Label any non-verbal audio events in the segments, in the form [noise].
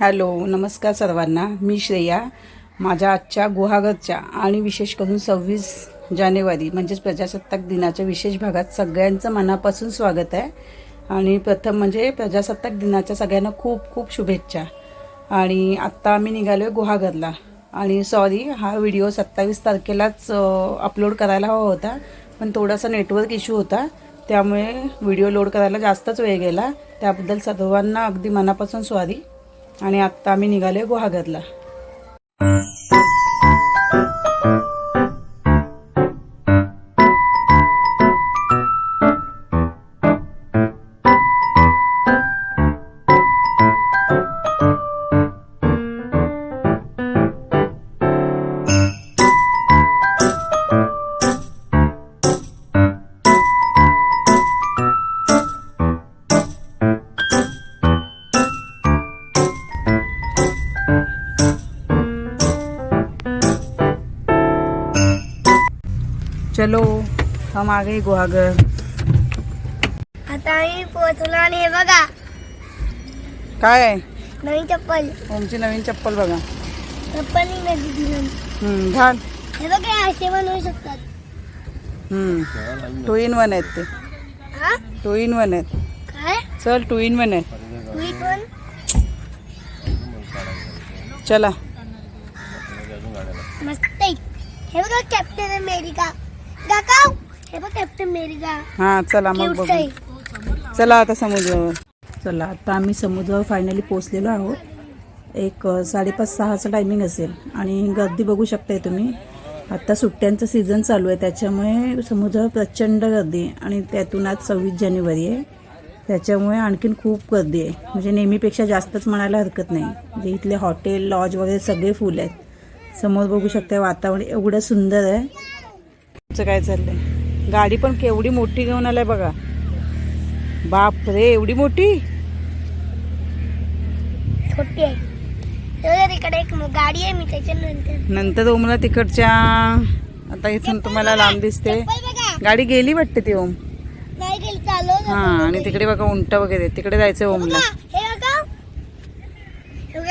Hello नमस्कार सर्वांना. मी श्रेया. माझ्या आजच्या गुहागरच्या आणि विशेष करून सव्वीस जानेवारी म्हणजेच प्रजासत्ताक दिनाच्या विशेष भागात सगळ्यांचं मनापासून स्वागत आहे. आणि प्रथम म्हणजे प्रजासत्ताक दिनाच्या सगळ्यांना खूप खूप शुभेच्छा. आणि आत्ता आम्ही निघालो आहे गुहागरला आणि सॉरी हा व्हिडिओ सत्तावीस तारखेलाच अपलोड करायला हवा होता पण थोडासा नेटवर्क इश्यू होता. त्यामुळे व्हिडिओ लोड करायला जास्तच वेळ गेला. त्याबद्दल सर्वांना अगदी मनापासून सॉरी. आणि आत्ता आम्ही निघाले गुहागरला. चलो हम आ गए गुहागर। आता आम्ही पोहोचलो आणि हे बघा. काय आहे? नवीन चप्पल. ओमची नवीन चप्पल बघा. चप्पल नाही नदी दिलं. हम्म, घाल. हे बघा असे बनवू शकतात. टू इन वन आहेत ते. हा? टू इन वन आहेत. काय? चल टू इन वन आहेत. तुम्ही पण चला. मस्त आहे. हे बघा कॅप्टन अमेरिका हे बघ कॅप्टन हां चला मग बघू. चला आता समुद्रावर. चला आता आम्ही समुद्रावर फायनली पोचलेलो आहोत. एक अ, साडेपाच सहाचं टायमिंग असेल. आणि गर्दी बघू शकताय तुम्ही. आत्ता सुट्ट्यांचं सीझन चालू आहे त्याच्यामुळे समुद्रावर प्रचंड गर्दी आहे. आणि त्यातून आज सव्वीस जानेवारी आहे. त्याच्यामुळे आणखीन खूप गर्दी आहे. म्हणजे नेहमीपेक्षा जास्तच म्हणायला हरकत नाही. म्हणजे इथले हॉटेल लॉज वगैरे सगळे फुल आहेत. समोर बघू शकता वातावरण एवढं सुंदर आहे. तुमचं काय चाललंय? गाडी पण केवढी मोठी घेऊन आलाय बघा. बाप रे एवढी मोठी? छोटी आहे. एक मो- गाडी आहे मी त्याच्यानंतर. नंतर ओमला तिकडच्या. आता इथून तुम्हाला लांब दिसते. गाडी गेली वाटते ती ओम? नाही गेली चालव हा आणि तिकडे बघा उंट वगैरे. तिकडे जायचं ओमला.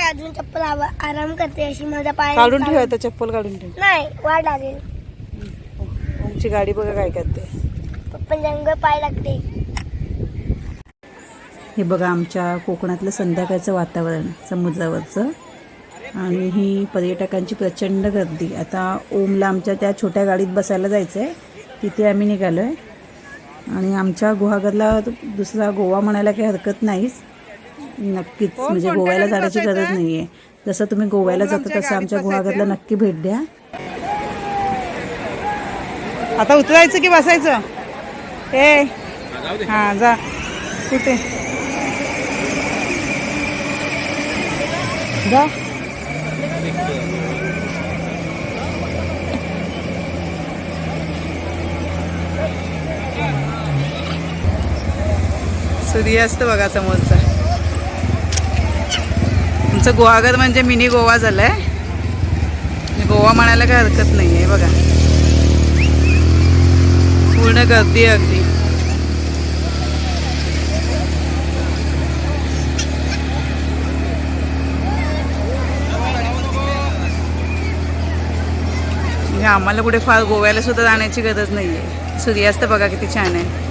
अजून चप्पल आराम करते अशी. माझा पाय काढून ठेव चप्पल काढून ठेव. नाही वाढ लागेल. ओमची गाडी बघा काय करते. पप्पा पाय लागते. हे बघा आमच्या कोकणातलं संध्याकाळचं वातावरण समुद्रावरचं. आणि ही पर्यटकांची प्रचंड गर्दी. आता ओमला आमच्या त्या छोट्या गाडीत बसायला जायचं आहे तिथे आम्ही निघालो आहे आणि आमच्या गुहागरला दुसरा गोवा म्हणायला काही हरकत नाहीच. नक्कीच म्हणजे गोव्याला जाण्याची गरज नाही आहे जसं तुम्ही गोव्याला जाता तसं आमच्या गुहागरला नक्की भेट द्या. आता उतरायचं की बसायचं? ए. हां जा. कुठे? जा. सूर्यास्त बघा समोरचा. तुमचं गुहागर म्हणजे मिनी गोवा झालाय. आहे गोवा म्हणायला काही हरकत नाही आहे बघा. पूर्ण गर्दी आहे अगदी. म्हणजे आम्हाला कुठे फार गोव्याला सुद्धा जाण्याची गरज नाही आहे सूर्यास्त बघा किती छान आहे.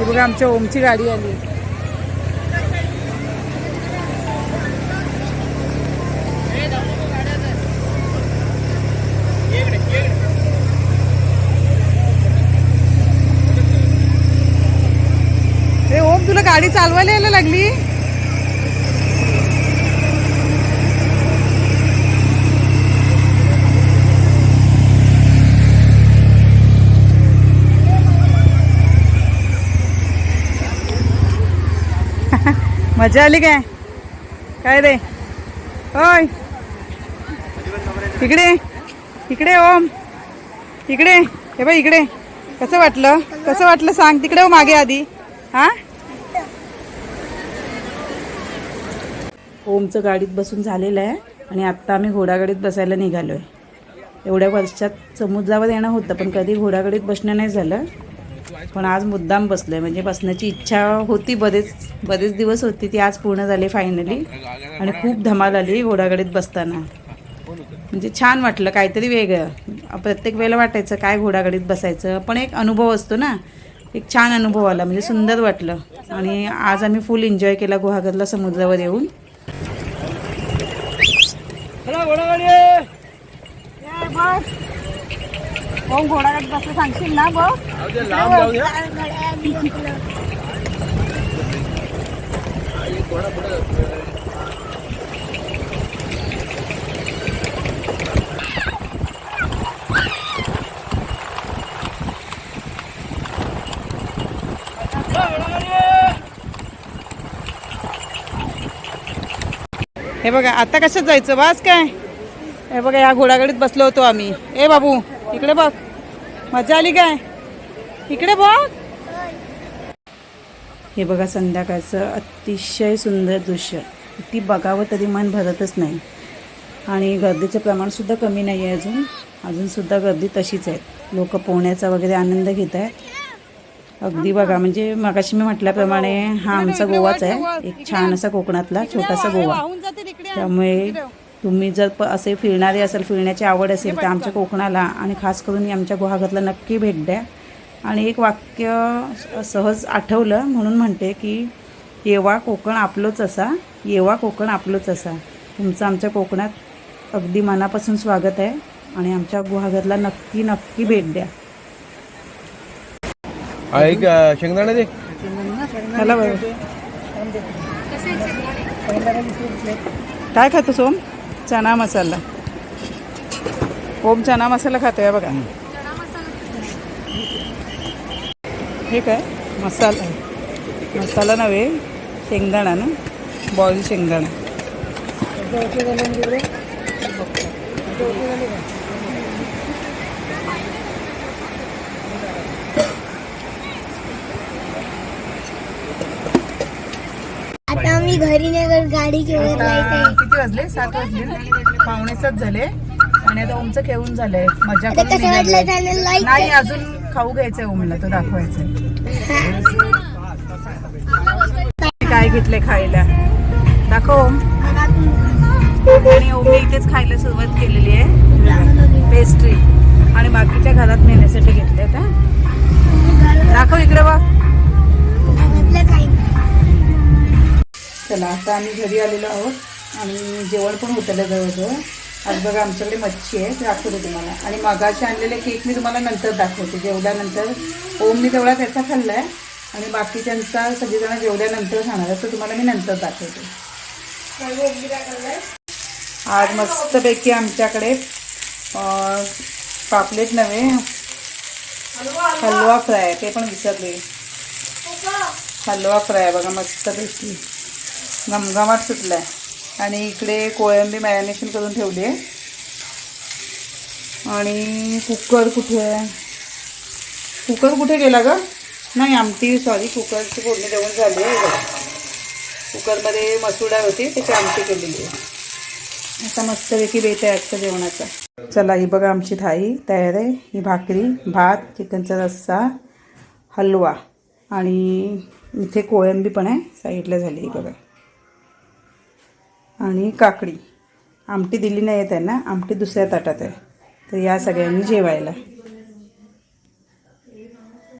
बघा आमच्या ओमची गाडी आली ए ओम तुला गाडी चालवायला यायला लागली? [laughs] मजा आली काय? काय रे? होय इकडे इकडे ओम. इकडे हे बाई इकडे. कसं वाटलं? कसं वाटलं सांग? तिकडे हो मागे आधी. हा? ओमचं गाडीत बसून झालेलं आहे आणि आत्ता आम्ही घोडागाडीत बसायला निघालो आहे एवढ्या वर्षात समुद्रावर येणं होतं पण कधी घोडागाडीत बसणं नाही झालं. पण आज मुद्दाम बसलोय. म्हणजे बसण्याची इच्छा होती बरेच बरेच दिवस होती ती आज पूर्ण झाली फायनली आणि खूप धमाल आली घोडागाडीत बसताना. म्हणजे छान वाटलं काहीतरी वेगळं. प्रत्येक वेळेला वाटायचं काय घोडागाडीत बसायचं. पण एक अनुभव असतो ना एक छान अनुभव आला म्हणजे सुंदर वाटलं. आणि आज आम्ही फुल एन्जॉय केला गुहागरला समुद्रावर येऊन. घोडागाडीत बसलं सांगशील ना बघ हे बघा आता कशात जायचं? बास काय? हे बघा या घोडागाडीत बसलो होतो आम्ही. ए बाबू इकडे बघ. मजा आली काय? इकडे बघ. हे बघा संध्याकाळचं अतिशय सुंदर दृश्य. ती बघावं तरी मन भरतच नाही. आणि गर्दीचं प्रमाणसुद्धा कमी नाही आहे अजून अजूनसुद्धा गर्दी तशीच आहे. लोक पोहण्याचा वगैरे आनंद घेत आहेत. अगदी बघा म्हणजे मगाशी मी म्हटल्याप्रमाणे हा आमचा गोवाच आहे. एक छान असा कोकणातला छोटासा गोवा. त्यामुळे तुम्ही जर प असे फिरणारे असेल फिरण्याची आवड असेल तर आमच्या कोकणाला आणि खास करून आमच्या गुहागरला नक्की भेट द्या. आणि एक वाक्य सहज आठवलं म्हणून म्हणते की येवा कोकण आपलोच असा येवा कोकण आपलोच असा. तुमचं आमच्या कोकणात अगदी मनापासून स्वागत आहे आणि आमच्या गुहागरला नक्की नक्की भेट द्या. एक शेंगदाणे दे. चला बरं. काय खातो सोम? चना मसाला. ओम चना मसाला खातोय बघा. हे काय? मसाला. मसाला नव्हे शेंगदाणा ना? बॉईल शेंगदाणा आता मी घरी नाही गाडी घेऊन आता किती वाजले? सात वाजले. पावणे सात झाले. आणि आता ओमचं खेळून झालंय. मजा आता करून कसं वाटलं निघालोय. त्याने लाईक नाही अजून खाऊ घ्यायचंय ओमला. तो दाखवायचंय. काय घेतलंय खायला? दाखव ओम. आणि ओमने इथेच खायला सुरुवात केलेली आहे. पेस्ट्री आणि बाकीच्या घरात नेण्यासाठी घेतले का दाखव इकडे बघ. चला आता आम्ही घरी आलेलो आहोत आणि जेवण पण होतं जवळजवळ. आज बघा आमच्याकडे मच्छी आहे ते दाखवते तुम्हाला. आणि मगाशी आणलेले केक मी तुम्हाला नंतर दाखवते जेवल्यानंतर. ओमनी तेवढा त्याचा खाल्ला आहे आणि बाकीच्यांचा सगळेजण जेवल्यानंतर खाणार असं तुम्हाला मी नंतर दाखवते. आज मस्तपैकी आमच्याकडे पापलेट नव्हे हलवा फ्राय ते पण विसरले. हलवा फ्राय बघा मस्तपैकी घमघमाट आहे आणि इकडे कोळंबी मॅरिनेशन करून ठेवली आहे आणि कुकर कुठे? आहे कुकर कुठे गेला ग? नाही आमटी सॉरी कुकरची फोडणी देऊन झाली आहे कुकरमध्ये मसूर डाळ होती त्याची आमटी केलेली आहे. असा मस्तपैकी बेत आहे आजच्या जेवणाचा. चला ही बघा आमची थाळी तयार आहे. ही भाकरी भात चिकनचा रस्सा हलवा. आणि इथे कोळंबी पण आहे साईडला झाली ही बघा. आणि काकडी. आमटी दिली नाही आहे त्यांना आमटी दुसऱ्या ताटात आहे. तर या सगळ्यांनी जेवायला.